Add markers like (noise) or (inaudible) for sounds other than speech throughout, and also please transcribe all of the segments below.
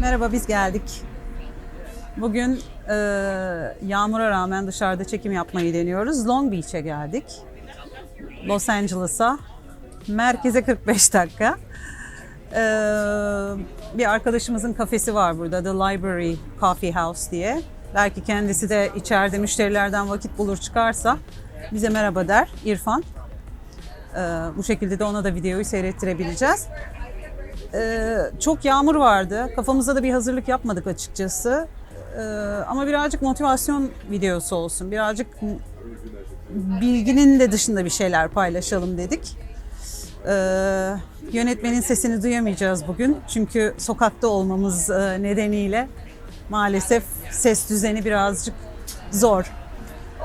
Merhaba biz geldik. Bugün e, yağmura rağmen dışarıda çekim yapmayı deniyoruz. Long Beach'e geldik. Los Angeles'a. Merkeze 45 dakika. E, bir arkadaşımızın kafesi var burada. The Library Coffee House diye. Belki kendisi de içeride müşterilerden vakit bulur çıkarsa bize merhaba der. İrfan. E, bu şekilde de ona da videoyu seyrettirebileceğiz. Ee, çok yağmur vardı. Kafamızda da bir hazırlık yapmadık açıkçası. Ee, ama birazcık motivasyon videosu olsun. Birazcık bilginin de dışında bir şeyler paylaşalım dedik. Ee, yönetmenin sesini duyamayacağız bugün. Çünkü sokakta olmamız e, nedeniyle maalesef ses düzeni birazcık zor.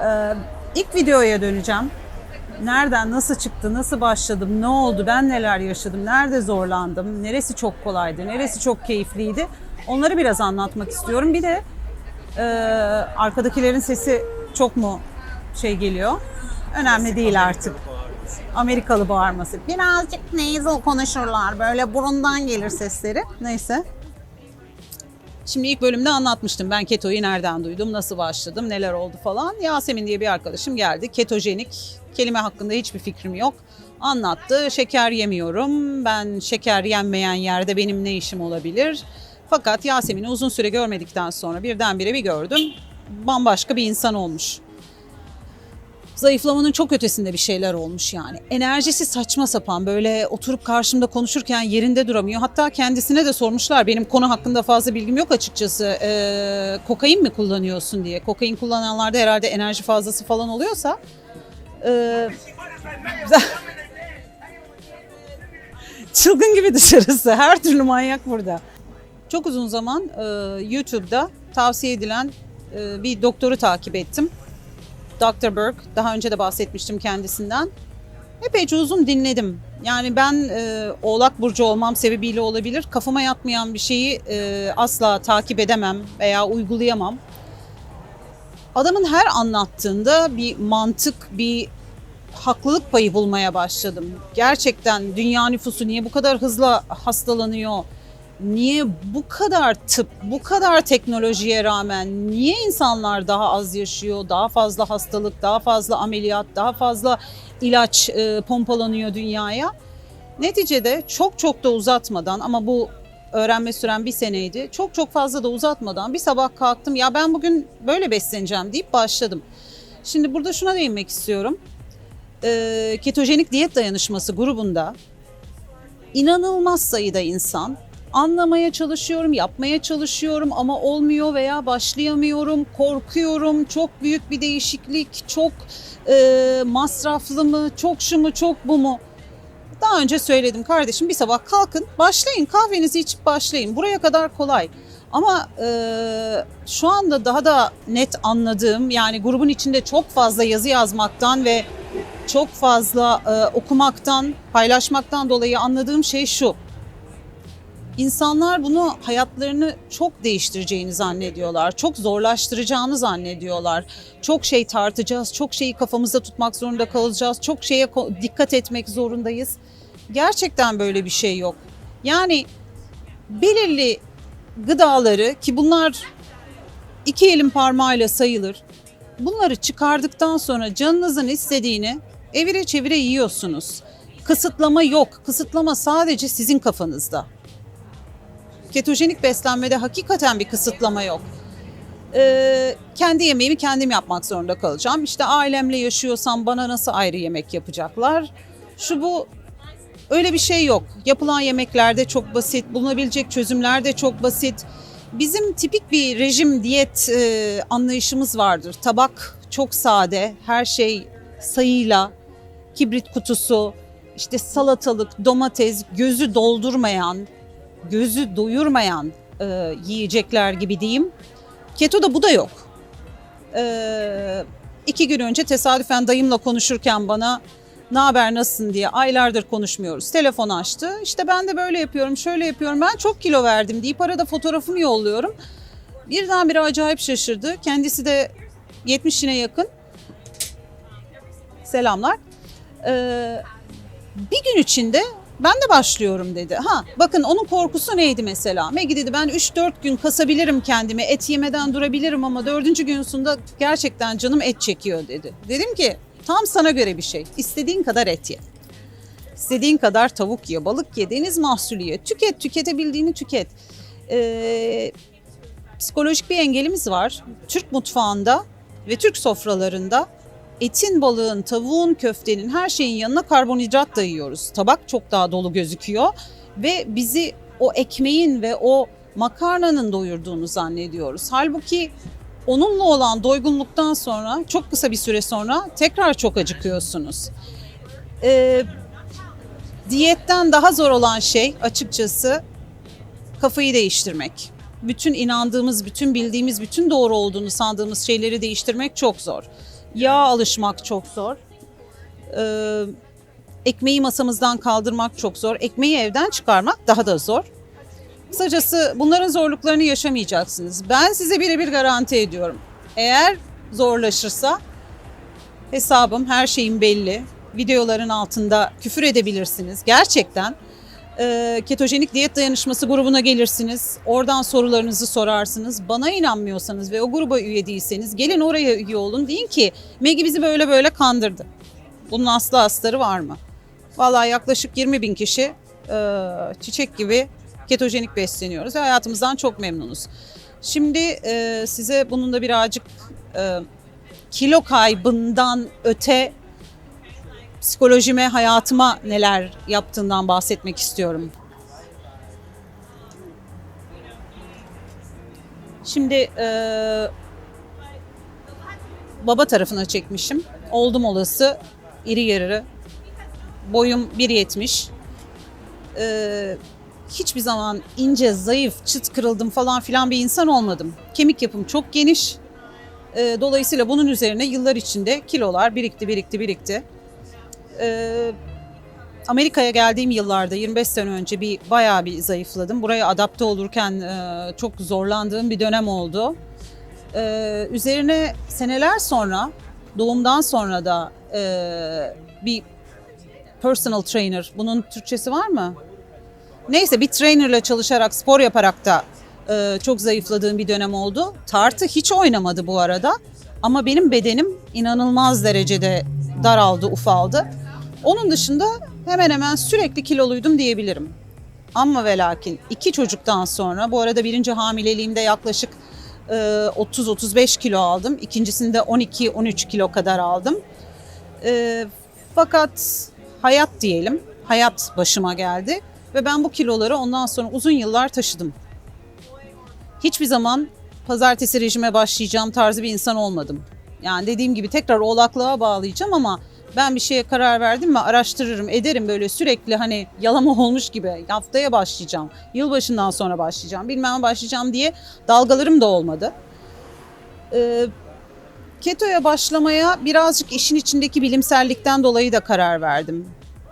Ee, ilk videoya döneceğim. Nereden, nasıl çıktı, nasıl başladım, ne oldu, ben neler yaşadım, nerede zorlandım, neresi çok kolaydı, neresi çok keyifliydi. Onları biraz anlatmak istiyorum. Bir de e, arkadakilerin sesi çok mu şey geliyor? Önemli değil artık. Amerikalı bağırması. Birazcık nasal konuşurlar. Böyle burundan gelir sesleri. Neyse. Şimdi ilk bölümde anlatmıştım ben ketoyu nereden duydum, nasıl başladım, neler oldu falan. Yasemin diye bir arkadaşım geldi. Ketojenik kelime hakkında hiçbir fikrim yok. Anlattı. Şeker yemiyorum. Ben şeker yenmeyen yerde benim ne işim olabilir? Fakat Yasemin'i uzun süre görmedikten sonra birdenbire bir gördüm. Bambaşka bir insan olmuş zayıflamanın çok ötesinde bir şeyler olmuş yani. Enerjisi saçma sapan böyle oturup karşımda konuşurken yerinde duramıyor. Hatta kendisine de sormuşlar benim konu hakkında fazla bilgim yok açıkçası. Ee, kokain mi kullanıyorsun diye. Kokain kullananlarda herhalde enerji fazlası falan oluyorsa. ee, (laughs) Çılgın gibi dışarısı. Her türlü manyak burada. Çok uzun zaman e, YouTube'da tavsiye edilen e, bir doktoru takip ettim. Dr. Burke. Daha önce de bahsetmiştim kendisinden. Epeyce uzun dinledim. Yani ben e, Oğlak Burcu olmam sebebiyle olabilir. Kafama yatmayan bir şeyi e, asla takip edemem veya uygulayamam. Adamın her anlattığında bir mantık, bir haklılık payı bulmaya başladım. Gerçekten dünya nüfusu niye bu kadar hızlı hastalanıyor? Niye bu kadar tıp, bu kadar teknolojiye rağmen niye insanlar daha az yaşıyor, daha fazla hastalık, daha fazla ameliyat, daha fazla ilaç e, pompalanıyor dünyaya? Neticede çok çok da uzatmadan ama bu öğrenme süren bir seneydi. Çok çok fazla da uzatmadan bir sabah kalktım ya ben bugün böyle besleneceğim deyip başladım. Şimdi burada şuna değinmek istiyorum. E, ketojenik diyet dayanışması grubunda inanılmaz sayıda insan anlamaya çalışıyorum, yapmaya çalışıyorum ama olmuyor veya başlayamıyorum, korkuyorum, çok büyük bir değişiklik, çok e, masraflı mı, çok şu mu, çok bu mu? Daha önce söyledim kardeşim bir sabah kalkın, başlayın, kahvenizi içip başlayın. Buraya kadar kolay. Ama e, şu anda daha da net anladığım yani grubun içinde çok fazla yazı yazmaktan ve çok fazla e, okumaktan, paylaşmaktan dolayı anladığım şey şu. İnsanlar bunu hayatlarını çok değiştireceğini zannediyorlar. Çok zorlaştıracağını zannediyorlar. Çok şey tartacağız, çok şeyi kafamızda tutmak zorunda kalacağız. Çok şeye dikkat etmek zorundayız. Gerçekten böyle bir şey yok. Yani belirli gıdaları ki bunlar iki elin parmağıyla sayılır. Bunları çıkardıktan sonra canınızın istediğini evire çevire yiyorsunuz. Kısıtlama yok. Kısıtlama sadece sizin kafanızda. Ketojenik beslenmede hakikaten bir kısıtlama yok. Ee, kendi yemeğimi kendim yapmak zorunda kalacağım. İşte ailemle yaşıyorsam bana nasıl ayrı yemek yapacaklar? Şu bu öyle bir şey yok. Yapılan yemeklerde çok basit, bulunabilecek çözümler de çok basit. Bizim tipik bir rejim diyet e, anlayışımız vardır. Tabak çok sade, her şey sayıyla, kibrit kutusu, işte salatalık, domates, gözü doldurmayan, gözü doyurmayan e, yiyecekler gibi diyeyim. Keto'da bu da yok. E, iki gün önce tesadüfen dayımla konuşurken bana ne haber nasılsın diye aylardır konuşmuyoruz. Telefon açtı. İşte ben de böyle yapıyorum, şöyle yapıyorum. Ben çok kilo verdim deyip arada fotoğrafımı yolluyorum. Birdenbire acayip şaşırdı. Kendisi de 70'ine yakın. Selamlar. Ee, bir gün içinde Ben de başlıyorum dedi. Ha bakın onun korkusu neydi mesela? Maggie dedi ben 3-4 gün kasabilirim kendimi. Et yemeden durabilirim ama 4. gün sonunda gerçekten canım et çekiyor dedi. Dedim ki tam sana göre bir şey. İstediğin kadar et ye. İstediğin kadar tavuk ye, balık ye, deniz mahsulü ye. Tüket, tüketebildiğini tüket. Ee, psikolojik bir engelimiz var. Türk mutfağında ve Türk sofralarında etin, balığın, tavuğun, köftenin her şeyin yanına karbonhidrat da yiyoruz. Tabak çok daha dolu gözüküyor ve bizi o ekmeğin ve o makarnanın doyurduğunu zannediyoruz. Halbuki onunla olan doygunluktan sonra çok kısa bir süre sonra tekrar çok acıkıyorsunuz. Ee, diyetten daha zor olan şey açıkçası kafayı değiştirmek. Bütün inandığımız, bütün bildiğimiz, bütün doğru olduğunu sandığımız şeyleri değiştirmek çok zor. Yağ alışmak çok zor. Ee, ekmeği masamızdan kaldırmak çok zor. Ekmeği evden çıkarmak daha da zor. Kısacası bunların zorluklarını yaşamayacaksınız. Ben size birebir garanti ediyorum. Eğer zorlaşırsa hesabım, her şeyim belli. Videoların altında küfür edebilirsiniz. Gerçekten e, ketojenik diyet dayanışması grubuna gelirsiniz. Oradan sorularınızı sorarsınız. Bana inanmıyorsanız ve o gruba üye değilseniz gelin oraya üye olun. Deyin ki Megi bizi böyle böyle kandırdı. Bunun aslı astarı var mı? Vallahi yaklaşık 20 bin kişi e, çiçek gibi ketojenik besleniyoruz ve hayatımızdan çok memnunuz. Şimdi e, size bunun da birazcık e, kilo kaybından öte psikolojime, hayatıma neler yaptığından bahsetmek istiyorum. Şimdi eee, baba tarafına çekmişim. Oldum olası iri yarı. Boyum 1.70. Eee, hiçbir zaman ince, zayıf, çıt kırıldım falan filan bir insan olmadım. Kemik yapım çok geniş. Eee, dolayısıyla bunun üzerine yıllar içinde kilolar birikti, birikti, birikti. Ee, Amerika'ya geldiğim yıllarda 25 sene önce bir bayağı bir zayıfladım. Buraya adapte olurken e, çok zorlandığım bir dönem oldu. Ee, üzerine seneler sonra doğumdan sonra da e, bir personal trainer bunun Türkçesi var mı? Neyse bir trainerla çalışarak spor yaparak da e, çok zayıfladığım bir dönem oldu. Tartı hiç oynamadı bu arada ama benim bedenim inanılmaz derecede daraldı, ufaldı. Onun dışında hemen hemen sürekli kiloluydum diyebilirim. Ama ve lakin iki çocuktan sonra bu arada birinci hamileliğimde yaklaşık e, 30-35 kilo aldım. İkincisinde 12-13 kilo kadar aldım. Fakat hayat diyelim, hayat başıma geldi ve ben bu kiloları ondan sonra uzun yıllar taşıdım. Hiçbir zaman pazartesi rejime başlayacağım tarzı bir insan olmadım. Yani dediğim gibi tekrar oğlaklığa bağlayacağım ama ben bir şeye karar verdim mi araştırırım ederim böyle sürekli hani yalama olmuş gibi haftaya başlayacağım. Yılbaşından sonra başlayacağım bilmem başlayacağım diye dalgalarım da olmadı. Ee, ketoya başlamaya birazcık işin içindeki bilimsellikten dolayı da karar verdim.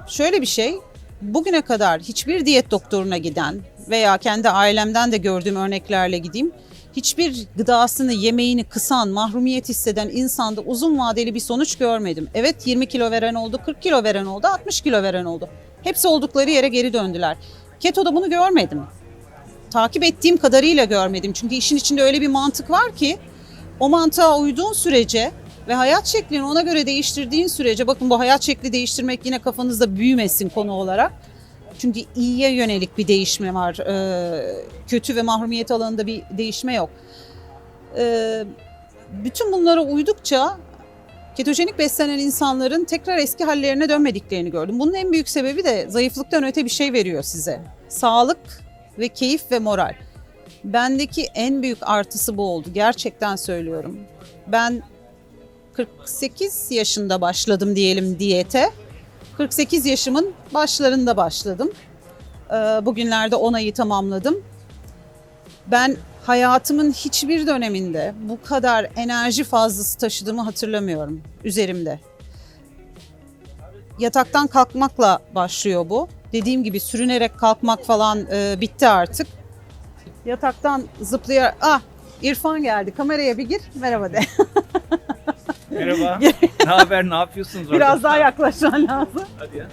Şöyle bir şey bugüne kadar hiçbir diyet doktoruna giden veya kendi ailemden de gördüğüm örneklerle gideyim hiçbir gıdasını, yemeğini kısan, mahrumiyet hisseden insanda uzun vadeli bir sonuç görmedim. Evet 20 kilo veren oldu, 40 kilo veren oldu, 60 kilo veren oldu. Hepsi oldukları yere geri döndüler. Keto'da bunu görmedim. Takip ettiğim kadarıyla görmedim. Çünkü işin içinde öyle bir mantık var ki o mantığa uyduğun sürece ve hayat şeklini ona göre değiştirdiğin sürece bakın bu hayat şekli değiştirmek yine kafanızda büyümesin konu olarak. Çünkü iyiye yönelik bir değişme var. Ee, kötü ve mahrumiyet alanında bir değişme yok. Ee, bütün bunlara uydukça ketojenik beslenen insanların tekrar eski hallerine dönmediklerini gördüm. Bunun en büyük sebebi de zayıflıktan öte bir şey veriyor size. Sağlık ve keyif ve moral. Bendeki en büyük artısı bu oldu. Gerçekten söylüyorum. Ben 48 yaşında başladım diyelim diyete. 48 yaşımın başlarında başladım. Ee, Bugünlerde 10 ayı tamamladım. Ben hayatımın hiçbir döneminde bu kadar enerji fazlası taşıdığımı hatırlamıyorum üzerimde. Yataktan kalkmakla başlıyor bu. Dediğim gibi sürünerek kalkmak falan e, bitti artık. Yataktan zıplayarak... Ah İrfan geldi. Kameraya bir gir. Merhaba de. (laughs) Merhaba. (laughs) ne haber? Ne yapıyorsunuz orada? Biraz daha yaklaşman lazım. Hadi ya.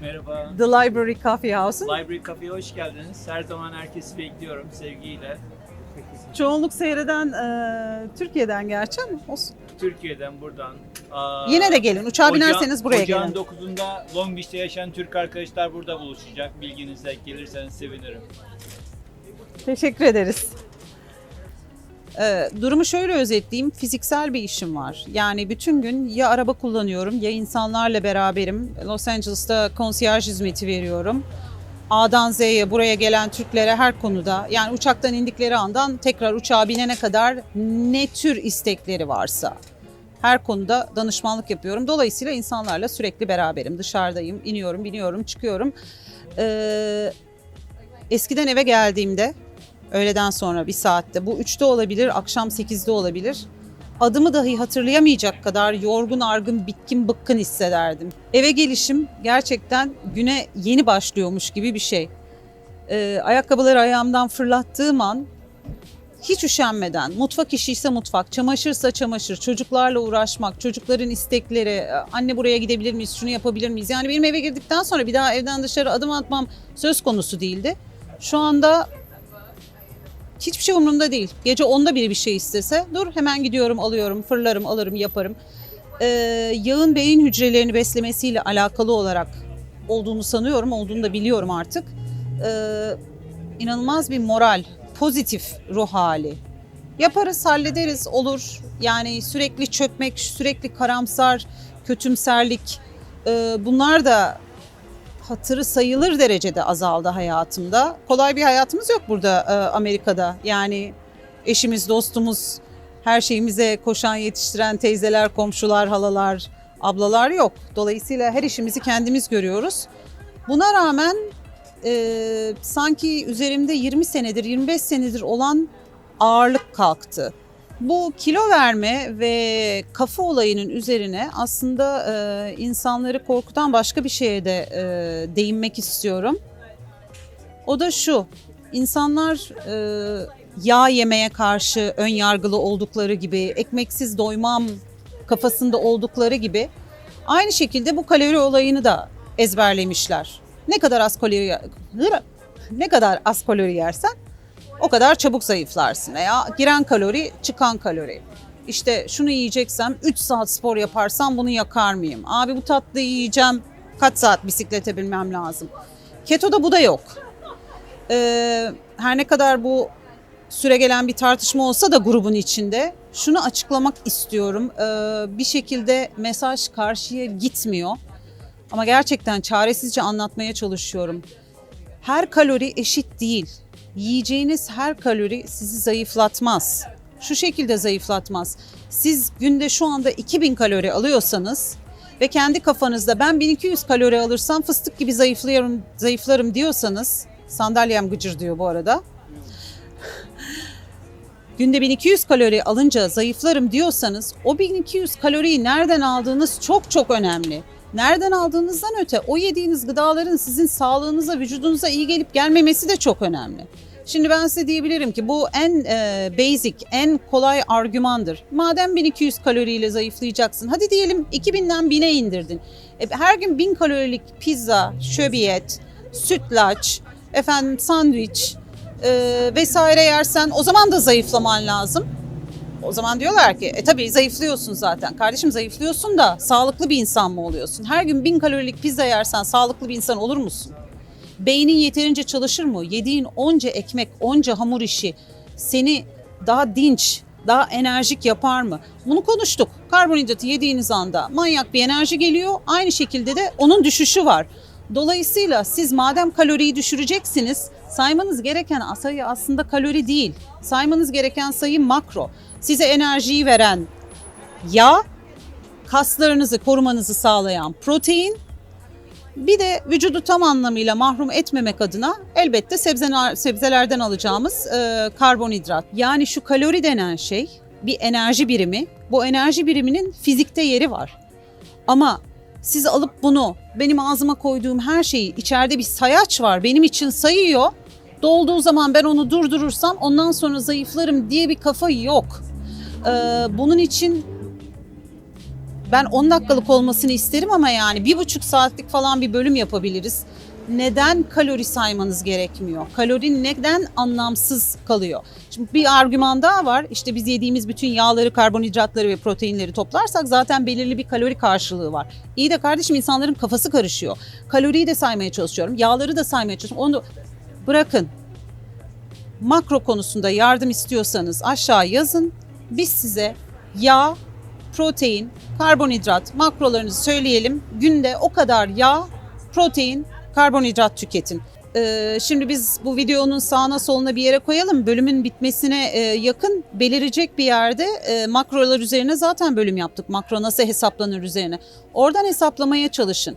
Merhaba. The Library Coffee House'un. Library Cafe'ye hoş geldiniz. Her zaman herkesi bekliyorum sevgiyle. Çoğunluk seyreden e, Türkiye'den gerçi ama olsun. Türkiye'den buradan. aa, Yine de gelin. Uçağa ocağın- binerseniz buraya ocağın gelin. 9'unda Long Beach'te yaşayan Türk arkadaşlar burada buluşacak. Bilginize gelirseniz sevinirim. Teşekkür ederiz. Ee, durumu şöyle özetleyeyim. Fiziksel bir işim var. Yani bütün gün ya araba kullanıyorum ya insanlarla beraberim. Los Angeles'ta konsiyerj hizmeti veriyorum. A'dan Z'ye buraya gelen Türklere her konuda yani uçaktan indikleri andan tekrar uçağa binene kadar ne tür istekleri varsa her konuda danışmanlık yapıyorum. Dolayısıyla insanlarla sürekli beraberim. Dışarıdayım, iniyorum, biniyorum, çıkıyorum. Ee, eskiden eve geldiğimde öğleden sonra bir saatte bu 3'te olabilir, akşam 8'de olabilir. Adımı dahi hatırlayamayacak kadar yorgun, argın, bitkin, bıkkın hissederdim. Eve gelişim gerçekten güne yeni başlıyormuş gibi bir şey. Ee, ayakkabıları ayağımdan fırlattığım an hiç üşenmeden, mutfak işi ise mutfak, çamaşırsa çamaşır, çocuklarla uğraşmak, çocukların istekleri, anne buraya gidebilir miyiz, şunu yapabilir miyiz? Yani benim eve girdikten sonra bir daha evden dışarı adım atmam söz konusu değildi. Şu anda hiçbir şey umurumda değil. Gece onda biri bir şey istese dur hemen gidiyorum alıyorum, fırlarım, alırım, yaparım. Ee, yağın beyin hücrelerini beslemesiyle alakalı olarak olduğunu sanıyorum, olduğunu da biliyorum artık. Ee, inanılmaz bir moral, pozitif ruh hali. Yaparız, hallederiz, olur. Yani sürekli çökmek, sürekli karamsar, kötümserlik e, bunlar da hatırı sayılır derecede azaldı hayatımda. Kolay bir hayatımız yok burada e, Amerika'da. Yani eşimiz, dostumuz, her şeyimize koşan, yetiştiren teyzeler, komşular, halalar, ablalar yok. Dolayısıyla her işimizi kendimiz görüyoruz. Buna rağmen e, sanki üzerimde 20 senedir, 25 senedir olan ağırlık kalktı. Bu kilo verme ve kafa olayının üzerine aslında e, insanları korkutan başka bir şeye de e, değinmek istiyorum. O da şu, insanlar e, yağ yemeye karşı ön yargılı oldukları gibi, ekmeksiz doymam kafasında oldukları gibi aynı şekilde bu kalori olayını da ezberlemişler. Ne kadar az kalori ne kadar az kalori yersen o kadar çabuk zayıflarsın. Veya giren kalori, çıkan kalori. İşte şunu yiyeceksem 3 saat spor yaparsam bunu yakar mıyım? Abi bu tatlıyı yiyeceğim kaç saat bisiklete binmem lazım? Keto'da bu da yok. Ee, her ne kadar bu süre gelen bir tartışma olsa da grubun içinde şunu açıklamak istiyorum. Ee, bir şekilde mesaj karşıya gitmiyor. Ama gerçekten çaresizce anlatmaya çalışıyorum. Her kalori eşit değil. Yiyeceğiniz her kalori sizi zayıflatmaz. Şu şekilde zayıflatmaz. Siz günde şu anda 2000 kalori alıyorsanız ve kendi kafanızda ben 1200 kalori alırsam fıstık gibi zayıflarım, zayıflarım diyorsanız sandalyem gıcır diyor bu arada. (laughs) Günde 1200 kalori alınca zayıflarım diyorsanız o 1200 kaloriyi nereden aldığınız çok çok önemli. Nereden aldığınızdan öte o yediğiniz gıdaların sizin sağlığınıza, vücudunuza iyi gelip gelmemesi de çok önemli. Şimdi ben size diyebilirim ki bu en e, basic, en kolay argümandır. Madem 1200 kaloriyle zayıflayacaksın, hadi diyelim 2000'den 1000'e indirdin. E, her gün 1000 kalorilik pizza, şöbiyet, sütlaç, efendim sandviç e, vesaire yersen o zaman da zayıflaman lazım. O zaman diyorlar ki e tabii zayıflıyorsun zaten. Kardeşim zayıflıyorsun da sağlıklı bir insan mı oluyorsun? Her gün bin kalorilik pizza yersen sağlıklı bir insan olur musun? Beynin yeterince çalışır mı? Yediğin onca ekmek, onca hamur işi seni daha dinç, daha enerjik yapar mı? Bunu konuştuk. Karbonhidratı yediğiniz anda manyak bir enerji geliyor. Aynı şekilde de onun düşüşü var. Dolayısıyla siz madem kaloriyi düşüreceksiniz, saymanız gereken sayı aslında kalori değil. Saymanız gereken sayı makro. Size enerjiyi veren yağ, kaslarınızı korumanızı sağlayan protein, bir de vücudu tam anlamıyla mahrum etmemek adına elbette sebzeler, sebzelerden alacağımız e, karbonhidrat. Yani şu kalori denen şey bir enerji birimi. Bu enerji biriminin fizikte yeri var. Ama siz alıp bunu benim ağzıma koyduğum her şeyi içeride bir sayaç var benim için sayıyor. Dolduğu zaman ben onu durdurursam ondan sonra zayıflarım diye bir kafa yok. Ee, bunun için Ben 10 dakikalık olmasını isterim ama yani bir buçuk saatlik falan bir bölüm yapabiliriz. Neden kalori saymanız gerekmiyor? Kalori neden anlamsız kalıyor? Şimdi bir argüman daha var. İşte biz yediğimiz bütün yağları, karbonhidratları ve proteinleri toplarsak zaten belirli bir kalori karşılığı var. İyi de kardeşim insanların kafası karışıyor. Kaloriyi de saymaya çalışıyorum. Yağları da saymaya çalışıyorum. Onu bırakın. Makro konusunda yardım istiyorsanız aşağı yazın. Biz size yağ, protein, karbonhidrat makrolarınızı söyleyelim. Günde o kadar yağ, protein, karbonhidrat tüketin. Ee, şimdi biz bu videonun sağına soluna bir yere koyalım. Bölümün bitmesine e, yakın belirecek bir yerde e, makrolar üzerine zaten bölüm yaptık. Makro nasıl hesaplanır üzerine. Oradan hesaplamaya çalışın.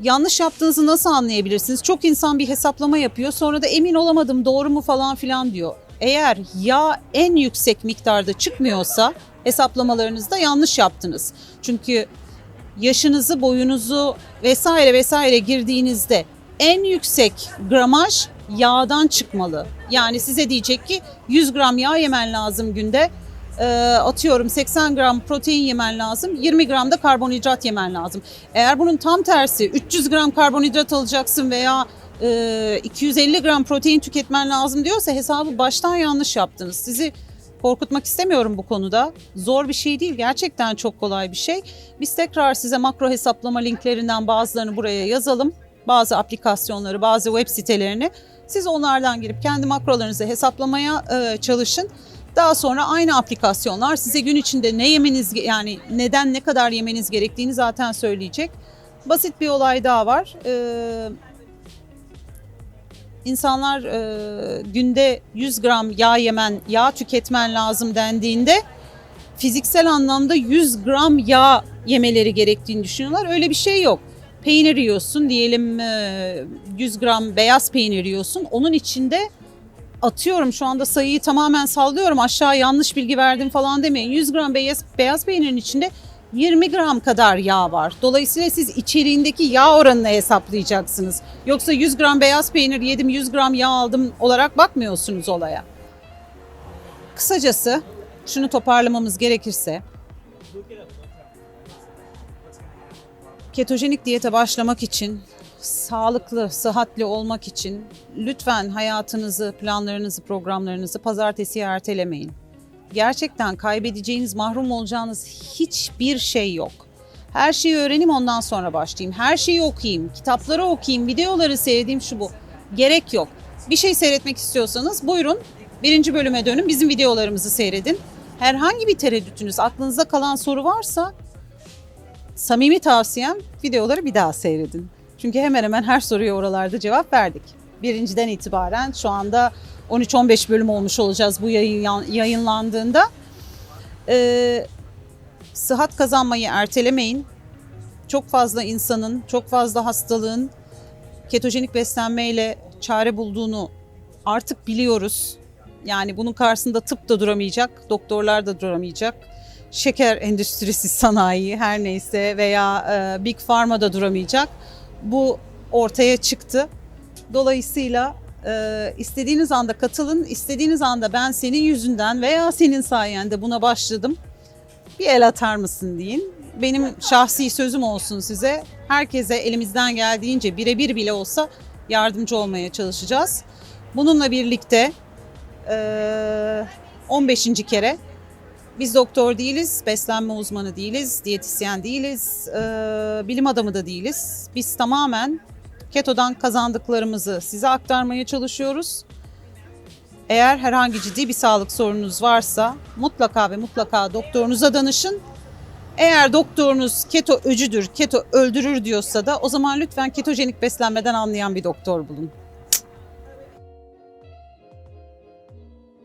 Yanlış yaptığınızı nasıl anlayabilirsiniz? Çok insan bir hesaplama yapıyor sonra da emin olamadım doğru mu falan filan diyor. Eğer yağ en yüksek miktarda çıkmıyorsa hesaplamalarınızda yanlış yaptınız. Çünkü yaşınızı, boyunuzu vesaire vesaire girdiğinizde en yüksek gramaj yağdan çıkmalı. Yani size diyecek ki 100 gram yağ yemen lazım günde. Ee, atıyorum 80 gram protein yemen lazım. 20 gram da karbonhidrat yemen lazım. Eğer bunun tam tersi 300 gram karbonhidrat alacaksın veya e, 250 gram protein tüketmen lazım diyorsa hesabı baştan yanlış yaptınız. Sizi korkutmak istemiyorum bu konuda. Zor bir şey değil. Gerçekten çok kolay bir şey. Biz tekrar size makro hesaplama linklerinden bazılarını buraya yazalım. Bazı aplikasyonları, bazı web sitelerini. Siz onlardan girip kendi makrolarınızı hesaplamaya e, çalışın. Daha sonra aynı aplikasyonlar size gün içinde ne yemeniz yani neden ne kadar yemeniz gerektiğini zaten söyleyecek. Basit bir olay daha var. Ee, insanlar e, günde 100 gram yağ yemen, yağ tüketmen lazım dendiğinde fiziksel anlamda 100 gram yağ yemeleri gerektiğini düşünüyorlar. Öyle bir şey yok. Peynir yiyorsun diyelim e, 100 gram beyaz peynir yiyorsun. Onun içinde atıyorum şu anda sayıyı tamamen sallıyorum aşağı yanlış bilgi verdim falan demeyin. 100 gram beyaz, beyaz peynirin içinde 20 gram kadar yağ var. Dolayısıyla siz içeriğindeki yağ oranını hesaplayacaksınız. Yoksa 100 gram beyaz peynir yedim 100 gram yağ aldım olarak bakmıyorsunuz olaya. Kısacası şunu toparlamamız gerekirse ketojenik diyete başlamak için sağlıklı, sıhhatli olmak için lütfen hayatınızı, planlarınızı, programlarınızı pazartesiye ertelemeyin. Gerçekten kaybedeceğiniz, mahrum olacağınız hiçbir şey yok. Her şeyi öğreneyim ondan sonra başlayayım. Her şeyi okuyayım, kitapları okuyayım, videoları seyredeyim şu bu. Gerek yok. Bir şey seyretmek istiyorsanız buyurun birinci bölüme dönün bizim videolarımızı seyredin. Herhangi bir tereddütünüz, aklınızda kalan soru varsa samimi tavsiyem videoları bir daha seyredin. Çünkü hemen hemen her soruya oralarda cevap verdik. Birinciden itibaren şu anda 13-15 bölüm olmuş olacağız bu yayın, yayınlandığında. Ee, sıhhat kazanmayı ertelemeyin. Çok fazla insanın, çok fazla hastalığın ketojenik beslenmeyle çare bulduğunu artık biliyoruz. Yani bunun karşısında tıp da duramayacak, doktorlar da duramayacak. Şeker endüstrisi sanayi her neyse veya e, Big Pharma da duramayacak. Bu ortaya çıktı. Dolayısıyla e, istediğiniz anda katılın, istediğiniz anda ben senin yüzünden veya senin sayende buna başladım. Bir el atar mısın deyin. Benim şahsi sözüm olsun size. Herkese elimizden geldiğince birebir bile olsa yardımcı olmaya çalışacağız. Bununla birlikte e, 15. kere biz doktor değiliz, beslenme uzmanı değiliz, diyetisyen değiliz, e, bilim adamı da değiliz. Biz tamamen ketodan kazandıklarımızı size aktarmaya çalışıyoruz. Eğer herhangi ciddi bir sağlık sorununuz varsa mutlaka ve mutlaka doktorunuza danışın. Eğer doktorunuz keto öcüdür, keto öldürür diyorsa da o zaman lütfen ketojenik beslenmeden anlayan bir doktor bulun.